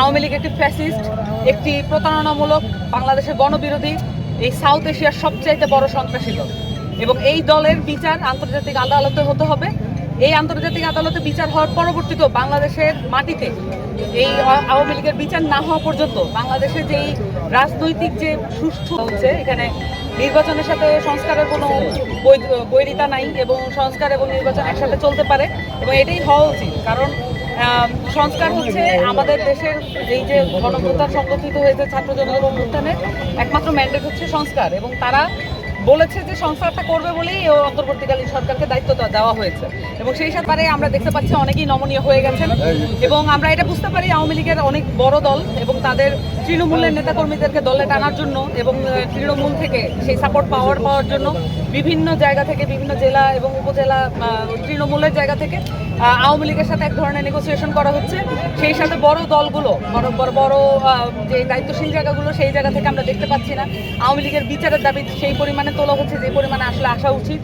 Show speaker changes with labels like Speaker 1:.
Speaker 1: আওয়ামী লীগ একটি ফ্যাসিস্ট একটি প্রতারণামূলক বাংলাদেশের গণবিরোধী, এই সাউথ এশিয়ার সবচাইতে বড় সন্ত্রাসী দল। এবং এই দলের বিচার আন্তর্জাতিক আদালতে হতে হবে। এই আন্তর্জাতিক আদালতে বিচার হওয়ার পরবর্তীতেও বাংলাদেশের মাটিতে এই আওয়ামী লীগের বিচার না হওয়া পর্যন্ত বাংলাদেশে যেই রাজনৈতিক যে সুষ্ঠু হচ্ছে, এখানে নির্বাচনের সাথে সংস্কারের কোনো বৈরিতা নাই এবং সংস্কার এবং নির্বাচন একসাথে চলতে পারে এবং এটাই হওয়া উচিত। কারণ সংস্কার হচ্ছে আমাদের দেশের এই যে গণভ্যুত্থান সংগঠিত হয়েছে ছাত্র জনতার অভ্যুত্থানের একমাত্র ম্যান্ডেট হচ্ছে সংস্কার এবং তারা বলেছে যে সংস্কারটা করবে বলেই ও অন্তর্বর্তীকালীন সরকারকে দায়িত্ব দেওয়া- হয়েছে। এবং সেই সাথে আমরা দেখতে পাচ্ছি অনেকেই নমনীয় হয়ে গেছেন। এবং আমরা এটা বুঝতে পারি আওয়ামী লীগের অনেক বড় দল এবং তাদের তৃণমূলের নেতাকর্মীদেরকে দলে টানার জন্য এবং তৃণমূল থেকে সেই সাপোর্ট পাওয়ার পাওয়ার জন্য বিভিন্ন জায়গা থেকে, বিভিন্ন জেলা এবং উপজেলা তৃণমূলের জায়গা থেকে আওয়ামী লীগের সাথে এক ধরনের নেগোসিয়েশন করা হচ্ছে। সেই সাথে বড় দলগুলো, বড় বড় বড় যে দায়িত্বশীল জায়গাগুলো, সেই জায়গা থেকে আমরা দেখতে পাচ্ছি না। আওয়ামী লীগের বিচারের দাবি সেই পরিমাণে তোলা হচ্ছে, যে পরিমাণে আসলে আসা উচিত।